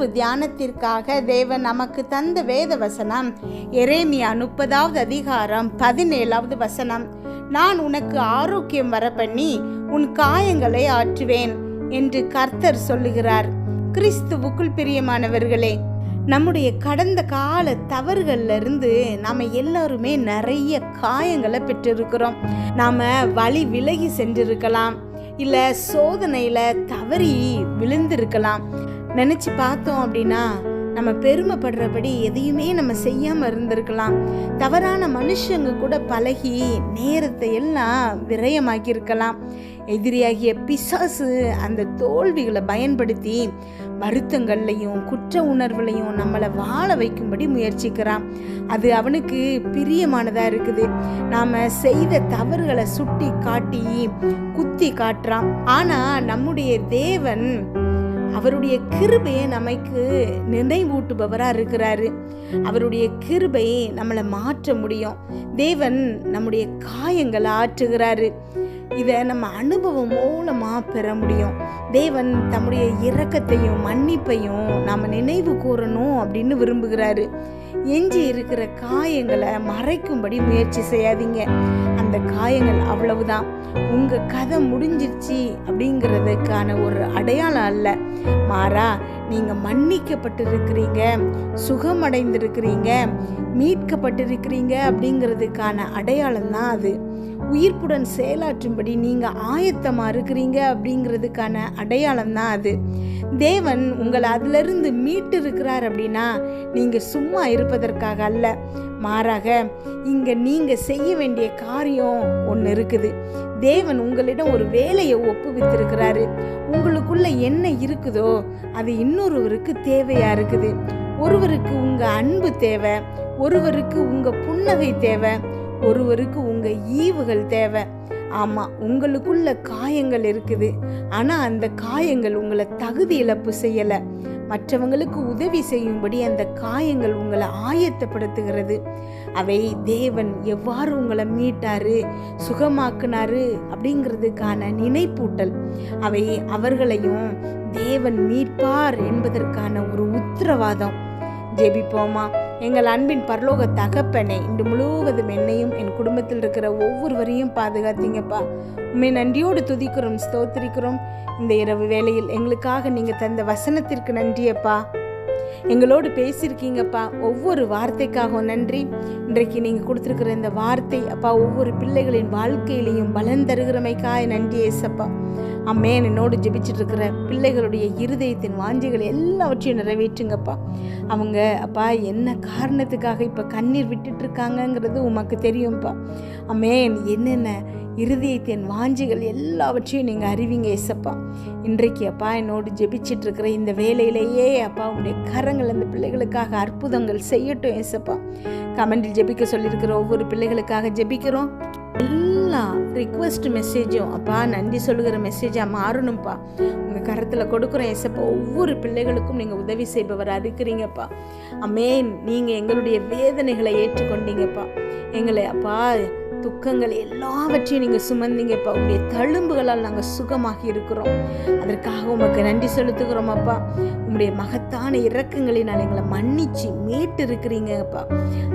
இரவு தியானத்திற்காக தேவன் நமக்கு தந்த வேத வசனம். எரேமியா முப்பதாவது அதிகாரம் பதினேழாவது வசனம். நான் உனக்கு ஆரோக்கியம் வர பண்ணி உன் காயங்களை ஆற்றுவேன் என்று கர்த்தர் சொல்லுகிறார். கிறிஸ்துவுக்குள் பிரியமானவர்களே நம்முடைய கடந்த கால தவறுகள்ல இருந்து நாம எல்லாருமே நிறைய காயங்களை பெற்றிருக்கிறோம். நாம வழி விலகி சென்றிருக்கலாம். இல்லை சோதனையில் தவறி விழுந்திருக்கலாம். நினச்சி பார்த்தோம் அப்படின்னா நம்ம பெருமைப்படுறபடி எதையுமே நம்ம செய்யாமல் இருந்திருக்கலாம். தவறான மனுஷங்க கூட பழகி நேரத்தை எல்லாம் விரயமாக்கியிருக்கலாம். எதிரியாகிய பிசாசு அந்த தோல்விகளை பயன்படுத்தி வருத்தங்கள்லையும் குற்ற உணர்வுலையும் நம்மளை வாழ வைக்கும்படி முயற்சிக்கிறான். அது அவனுக்கு பிரியமானதாக இருக்குது. நாம் செய்த தவறுகளை சுட்டி காட்டி குத்தி காட்டுறான் ஆனால் நம்முடைய தேவன் அவருடைய கிருபையை நமக்கு நினைவூட்டுபவராக இருக்கிறாரு. அவருடைய கிருபை நம்மளை மாற்ற முடியும். தேவன் நம்முடைய காயங்களை ஆற்றுகிறாரு. இதை நம்ம அனுபவம் மூலமாக பெற முடியும். தேவன் தம்முடைய இரக்கத்தையும் மன்னிப்பையும் நாம் நினைவு கூறணும் அப்படின்னு விரும்புகிறாரு. எஞ்சி இருக்கிற காயங்களை மறைக்கும்படி முயற்சி செய்யாதீங்க. அந்த காயங்கள் அவ்வளவுதான். உங்க கதை முடிஞ்சிருச்சு அப்படிங்கிறதுக்கான ஒரு அடையாளம் அல்ல. மாறா நீங்க மன்னிக்கப்பட்டிருக்கிறீங்க சுகமடைந்திருக்கிறீங்க மீட்கப்பட்டிருக்கிறீங்க அப்படிங்கிறதுக்கான அடையாளம் தான் அது. உயிர்ப்புடன் செயலாற்றும்படி நீங்க ஆயத்தமா இருக்கிறீங்க அப்படிங்கிறதுக்கான அடையாளம் தான் அது. தேவன் உங்களை அதிலிருந்து மீட்டு இருக்கிறார் அப்படின்னா நீங்க சும்மா இருப்பதற்காக அல்ல. மாறாக இங்கே நீங்கள் செய்ய வேண்டிய காரியம் ஒன்று இருக்குது. தேவன் உங்களிடம் ஒரு வேலையை ஒப்புவித்திருக்கிறாரு. உங்களுக்குள்ள என்ன இருக்குதோ அது இன்னொருவருக்கு தேவையாக இருக்குது. ஒருவருக்கு உங்கள் அன்பு தேவை ஒருவருக்கு உங்கள் புன்னகை தேவை ஒருவருக்கு உங்கள் ஈவுகள் தேவை. ஆமாம் உங்களுக்குள்ள காயங்கள் இருக்குது. ஆனால் அந்த காயங்கள் உங்களை தகுதி இழப்பு செய்யலை. மற்றவங்களுக்கு உதவி செய்யும்படி அந்த காயங்கள் உங்களை ஆயத்தப்படுத்துகிறது. அவை தேவன் எவ்வாறு உங்களை மீட்டாரு சுகமாக்குனாரு அப்படிங்கிறதுக்கான நினைப்பூட்டல். அவை அவர்களையும் தேவன் மீட்பார் என்பதற்கான ஒரு உத்தரவாதம். ஜெபிப்போமா? எங்கள் அன்பின் பரலோக தகப்பனே இன்று முழுவதும் என்னையும் என் குடும்பத்தில் இருக்கிற ஒவ்வொருவரையும் பாதுகாத்தீங்கப்பா. உண்மை நன்றியோடு துதிக்கிறோம் ஸ்தோத்திரிக்கிறோம். இந்த இரவு வேளையில் எங்களுக்காக நீங்கள் தந்த வசனத்திற்கு நன்றியப்பா. எங்களோடு பேசியிருக்கீங்கப்பா ஒவ்வொரு வார்த்தைக்காகவும் நன்றி. இன்றைக்கு நீங்கள் கொடுத்துருக்கிற இந்த வார்த்தை அப்பா ஒவ்வொரு பிள்ளைகளின் வாழ்க்கையிலையும் பலன் தருகிறமைக்காய் நன்றி ஏசப்பா. அம்மேன் என்னோடு ஜெபிச்சுட்டு இருக்கிற பிள்ளைகளுடைய இருதயத்தின் வாஞ்சிகள் எல்லாவற்றையும் நிறைவேற்றுங்கப்பா. அவங்க அப்பா என்ன காரணத்துக்காக இப்போ கண்ணீர் விட்டுட்டு இருக்காங்கங்கிறது உமக்கு தெரியும்ப்பா அம்மேன் என்னென்ன இருதயத்தின் வாஞ்சிகள் எல்லாவற்றையும் நீங்கள் அறிவிங்க எசப்பா இன்றைக்கு அப்பா என்னோடு ஜெபிச்சுட்டு இருக்கிற இந்த வேலையிலேயே அப்பா உங்களுடைய கரங்கள் அந்த பிள்ளைகளுக்காக அற்புதங்கள் செய்யட்டும் எசப்பா கமெண்டில் ஜெபிக்க சொல்லியிருக்கிற ஒவ்வொரு பிள்ளைகளுக்காக ஜெபிக்கிறோம். ஃபுல்லாக ரிக்வெஸ்ட் மெசேஜும் அப்பா நன்றி சொல்லுகிற மெசேஜாக மாறணும்ப்பா உங்கள் கரத்தில் கொடுக்குறோம் ஏசப்பா ஒவ்வொரு பிள்ளைகளுக்கும் நீங்கள் உதவி செய்பவராக இருக்கிறீங்கப்பா. அமேன். நீங்கள் எங்களுடைய வேதனைகளை ஏற்றுக்கொண்டீங்கப்பா. எங்களை அப்பா துக்கங்கள் எல்லாவற்றையும் நீங்கள் சுமந்தீங்கப்பா. உங்களுடைய தழும்புகளால் நாங்கள் சுகமாக இருக்கிறோம். அதற்காக உமக்கு நன்றி செலுத்துகிறோம் அப்பா உங்களுடைய மகத்தான இறக்கங்களினால் எங்களை மன்னிச்சு மீட்டு இருக்கிறீங்கப்பா.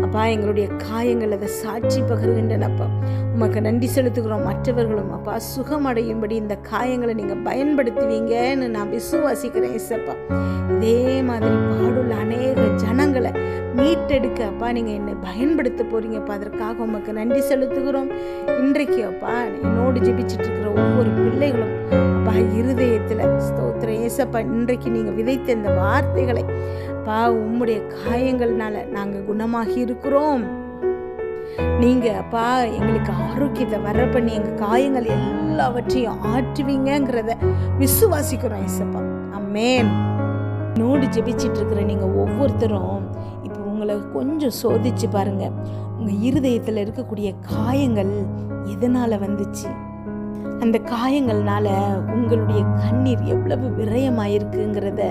அப்பா எங்களுடைய காயங்கள் அதை சாட்சி பகிர்கின்றனப்பா. உமக்கு நன்றி செலுத்துகிறோம் மற்றவர்களும். அப்பா சுகமடையும்படி இந்த காயங்களை நீங்கள் பயன்படுத்துவீங்கன்னு நான் விசுவாசிக்கிறேன் ஏசப்பா. இதே மாதிரி பாடுள்ள அநேக ஜனங்களை மீட்டெடுக்க அப்பா நீங்கள் என்னை பயன்படுத்த போறீங்கப்பா. அதற்காக உமக்கு நன்றி செலுத்துகிறோம். இன்றைக்கு அப்பா என்னோடு ஜெபிச்சுட்டு இருக்கிற ஒவ்வொரு பிள்ளைகளும் அப்பா இருதயத்தில் ஸ்தோத்திரம். ஏசப்பா இன்றைக்கு நீங்கள் விதைத்த இந்த வார்த்தைகளை அப்பா உம்முடைய காயங்கள்னால நாங்கள் குணமாகி இருக்கிறோம். நீங்க அப்பா எங்களுக்கு ஆரோக்கியத்தை வர பண்ணி எங்க காயங்கள் எல்லாவற்றையும் ஆற்றுவீங்கங்கிறத விசுவாசிக்கிறோம் ஏசப்பா அம்மேன் நோடு ஜெபிச்சிட்டு இருக்கிற நீங்க ஒவ்வொருத்தரும் இப்போ உங்களை கொஞ்சம் சோதிச்சு பாருங்க. உங்க இருதயத்தில் இருக்கக்கூடிய காயங்கள் எதனால வந்துச்சு? அந்த காயங்கள்னால உங்களுடைய கண்ணீர் எவ்வளவு விரயமாயிருக்குங்கிறத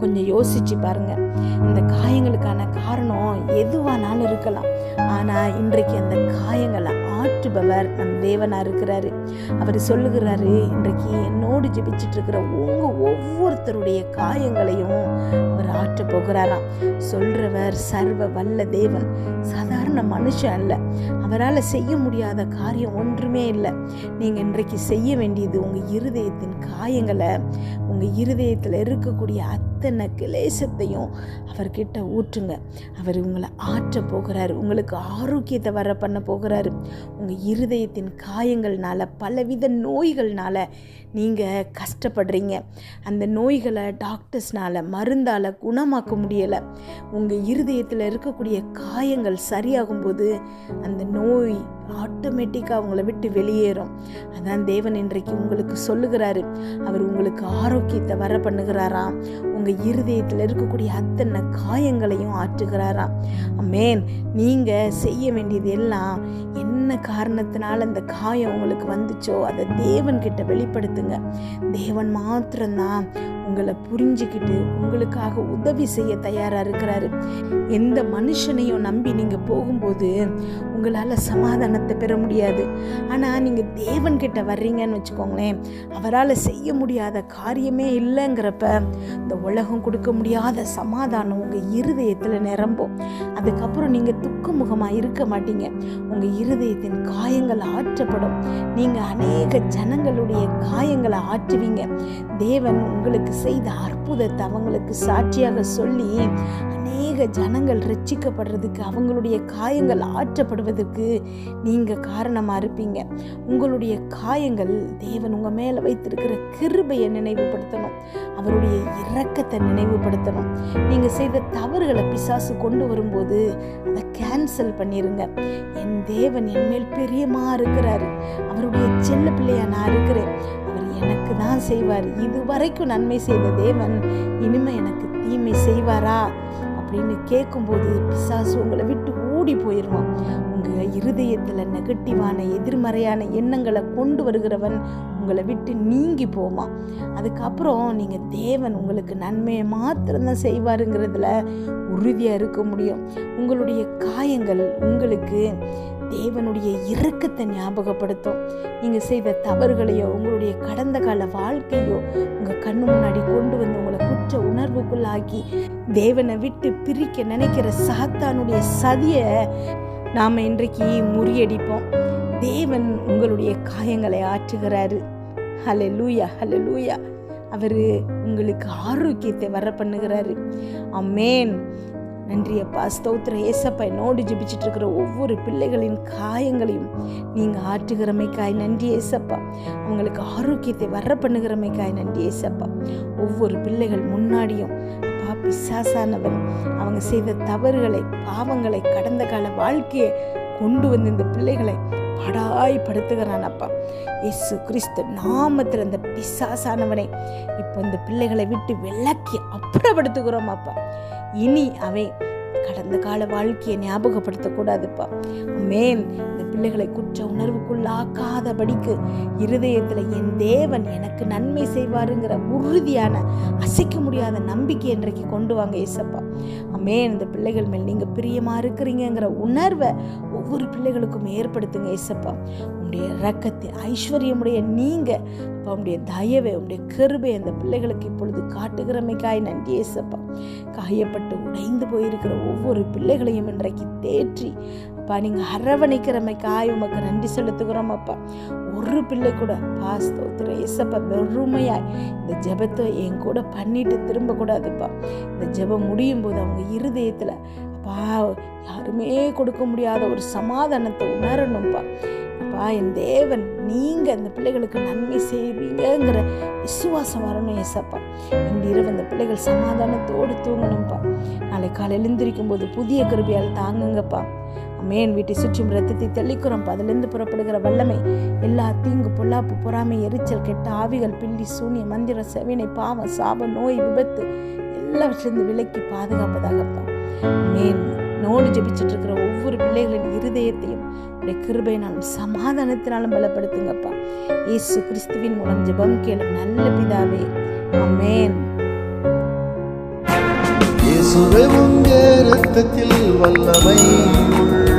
கொஞ்சம் யோசிச்சு பாருங்க. இந்த காயங்களுக்கான காரணம் எதுவானாலும் இருக்கலாம். ஆனா இன்றைக்கு அந்த காயங்களை ஆற்றுபவர் நம் தேவனா இருக்கிறாரு. அவர் சொல்லுகிறாரு இன்றைக்கு என்னோடு ஜெபிச்சிட்டு இருக்கிற உங்க ஒவ்வொருத்தருடைய காயங்களையும் அவர் ஆற்ற போகிறாராம். சொல்றவர் சர்வ வல்ல தேவன். சாதாரண மனுஷன் அல்ல. அவரால் செய்ய முடியாத காரியம் ஒன்றுமே இல்லை. நீங்கள் இன்றைக்கு செய்ய வேண்டியது உங்கள் இருதயத்தின் காயங்களை உங்கள் இருதயத்தில் இருக்கக்கூடிய அத்தனை கிளேசத்தையும் அவர்கிட்ட ஊற்றுங்க. அவர் உங்களை ஆற்ற போகிறாரு உங்களுக்கு ஆரோக்கியத்தை வர பண்ண போகிறாரு. உங்கள் இருதயத்தின் காயங்கள்னால பலவித நோய்கள்னால நீங்கள் கஷ்டப்படுறீங்க. அந்த நோய்களை டாக்டர்ஸ்னால மருந்தால் குணமாக்க முடியலை. உங்கள் இருதயத்தில் இருக்கக்கூடிய காயங்கள் சரியாகும்போது அந்த நோய் ஆட்டோமேட்டிக்காக அவங்கள விட்டு வெளியேறும். அதான் தேவன் இன்றைக்கு உங்களுக்கு சொல்லுகிறாரு. அவர் உங்களுக்கு ஆரோக்கியத்தை வர பண்ணுகிறாராம் உங்கள் இருதயத்தில் இருக்கக்கூடிய அத்தனை காயங்களையும் ஆற்றுகிறாராம். மேன் நீங்கள் செய்ய வேண்டியது எல்லாம் என்ன காரணத்தினால அந்த காயம் உங்களுக்கு வந்துச்சோ அதை தேவன்கிட்ட வெளிப்படுத்துங்க. தேவன் மாத்திரம்தான் உங்களை புரிஞ்சுக்கிட்டு உங்களுக்காக உதவி செய்ய தயாராக இருக்கிறாரு. எந்த மனுஷனையும் நம்பி நீங்கள் போகும்போது உங்களால் சமாதானத்தை பெற முடியாது. ஆனால் நீங்கள் தேவன்கிட்ட வர்றீங்கன்னு வச்சுக்கோங்களேன். அவரால் செய்ய முடியாத காரியமே இல்லைங்கிறப்ப இந்த உலகம் கொடுக்க முடியாத சமாதானம் உங்கள் இருதயத்தில் நிரம்பும். அதுக்கப்புறம் நீங்கள் துக்கமுகமாக இருக்க மாட்டீங்க. உங்கள் இருதயத்தின் காயங்கள் ஆற்றப்படும். நீங்கள் அநேக ஜனங்களுடைய காயங்களை ஆற்றுவீங்க. தேவன் உங்களுக்கு செய்த அற்புதத்தை அவங்களுக்கு சாட்சியாக சொல்லி அநேக ஜனங்கள் ரட்சிக்கப்படுறதுக்கு அவங்களுடைய காயங்கள் ஆற்றப்படுவதற்கு நீங்கள் காரணமாக இருப்பீங்க. உங்களுடைய காயங்கள் தேவன் உங்கள் மேலே வைத்திருக்கிற கிருபையை நினைவுபடுத்தணும். அவருடைய இரக்கத்தை நினைவுபடுத்தணும். நீங்கள் செய்த தவறுகளை பிசாசு கொண்டு வரும்போது அதை கேன்சல் பண்ணிருங்க. என் தேவன் என் மேல் பிரியமாக இருக்கிறாரு. அவருடைய செல்ல பிள்ளையா நான் இருக்கிறேன். எனக்கு தான் செய்வார். இதுவரைக்கும் நன்மை செய்த தேவன் இனிமே எனக்கு தீமை செய்வாரா? அப்படின்னு கேட்கும்போது பிசாசு உங்களை விட்டு ஓடி போயிடுவான் உங்கள் இருதயத்தில் நெகட்டிவான எதிர்மறையான எண்ணங்களை கொண்டு வருகிறவன் உங்களை விட்டு நீங்கி போவான். அதுக்கப்புறம் நீங்கள் தேவன் உங்களுக்கு நன்மையை மாத்திரம்தான் செய்வாருங்கிறதுல உறுதியாக இருக்க முடியும். உங்களுடைய காயங்கள் உங்களுக்கு தேவனுடைய இரக்கத்தை ஞாபகப்படுத்தும். நீங்கள் செய்த தவறுகளையோ உங்களுடைய கடந்த கால வாழ்க்கையோ உங்கள் கண்ணு முன்னாடி கொண்டு வந்து உங்களை குற்ற உணர்வுக்குள்ளாக்கி தேவனை விட்டு பிரிக்க நினைக்கிற சாத்தானுடைய சதியை நாம் இன்றைக்கு முறியடிப்போம். தேவன் உங்களுடைய காயங்களை ஆற்றுகிறாரு. ஹலே லூயா ஹலே லூயா அவர் உங்களுக்கு ஆரோக்கியத்தை வர பண்ணுகிறாரு அம்மேன் நன்றி அப்பா. ஸ்தோத்திர ஏசப்பா என்னோடு ஜெபிச்சுட்டு இருக்கிற ஒவ்வொரு பிள்ளைகளின் காயங்களையும் நீங்கள் ஆற்றுகிறமைக்காய். நன்றி ஏசப்பா. அவங்களுக்கு ஆரோக்கியத்தை வர பண்ணுகிறமைக்காய் நன்றி ஏசப்பா. ஒவ்வொரு பிள்ளைகள் முன்னாடியும் அப்பா பிசாசானவன் அவங்க செய்த தவறுகளை பாவங்களை கடந்த கால வாழ்க்கையை கொண்டு வந்து இந்த பிள்ளைகளை படாய்படுத்துகிறான் அப்பா. இயேசு கிறிஸ்து நாமத்தில் அந்த பிசாசானவனை இப்போ இந்த பிள்ளைகளை விட்டு விளக்கி அப்புறப்படுத்துகிறோம் அப்பா. இனி அவன் கடந்த கால வாழ்க்கையை ஞாபகப்படுத்தக்கூடாதுப்பா. மேன் இந்த பிள்ளைகளை குற்ற உணர்வுக்குள்ளாக்காதபடிக்கு இருதயத்தில் என் தேவன் எனக்கு நன்மை செய்வாருங்கிற உறுதியான அசைக்க முடியாத நம்பிக்கை இன்றைக்கு கொண்டு வாங்க ஏசப்பா. அமே இந்த பிள்ளைகள் மேல் நீங்கள் பிரியமாக இருக்கிறீங்கங்கிற உணர்வை ஒவ்வொரு பிள்ளைகளுக்கும் ஏற்படுத்துங்க ஏசப்பா. உங்களுடைய ரக்கத்தை ஐஸ்வர்யமுடைய நீங்கள் அப்போ உங்களுடைய தயவை உங்களுடைய கருவை அந்த பிள்ளைகளுக்கு இப்பொழுது காட்டுகிறமைக்காய் நன்றி ஏசப்பா. காயப்பட்டு உடைந்து போயிருக்கிற ஒவ்வொரு பிள்ளைகளையும் இன்றைக்கு தேற்றி அப்பா நீங்கள் அரவணைக்கிறமைக்காய் உமக்கு நன்றி செலுத்துகிறோம் அப்பா. ஒரு பிள்ளை கூட பாஸ்தோத்திர ஏசப்பா வெறுமையாய் இந்த ஜெபத்தை என் கூட பண்ணிட்டு திரும்பக்கூடாதுப்பா. இந்த ஜெபம் முடியும் போது அவங்க இருதயத்தில் அப்பா யாருமே கொடுக்க முடியாத ஒரு சமாதானத்தை உணரணும்ப்பா அப்பா என் தேவன் நீங்கள் அந்த பிள்ளைகளுக்கு நன்மை செய்வீங்கங்கிற விசுவாசம் வரணும் ஏசப்பா. இந்த இரவு அந்த பிள்ளைகள் சமாதானத்தோடு தூங்கணும்ப்பா நாளை காலையில் எழுந்திருக்கும் போது புதிய கருவியால் தாங்குங்கப்பா. மேன் வீட்டை சுற்றும் ரத்தத்தை தெளிக்கிறோம். அதிலிருந்து புறப்படுகிற வல்லமை எல்லா தீங்கு பொல்லாப்பு பொறாமை எரிச்சல் கெட்ட ஆவிகள் பில்லி சூனிய மந்திர செவினை பாவம் சாப நோய் விபத்து எல்லாவற்றிலிருந்து விலக்கி பாதுகாப்பதாகப்பா மேன் நோடு ஜெபிச்சுட்டு இருக்கிற ஒவ்வொரு பிள்ளைகளின் இருதயத்தையும் உடைய கிருபையினாலும் சமாதானத்தினாலும் பலப்படுத்துங்கப்பா. இயேசு கிறிஸ்துவின் மூலம் ஜெபம் கேளும் நல்ல பிதாவே. அமேன் இயேசுவே உங்க ரத்தத்தில் வல்லமை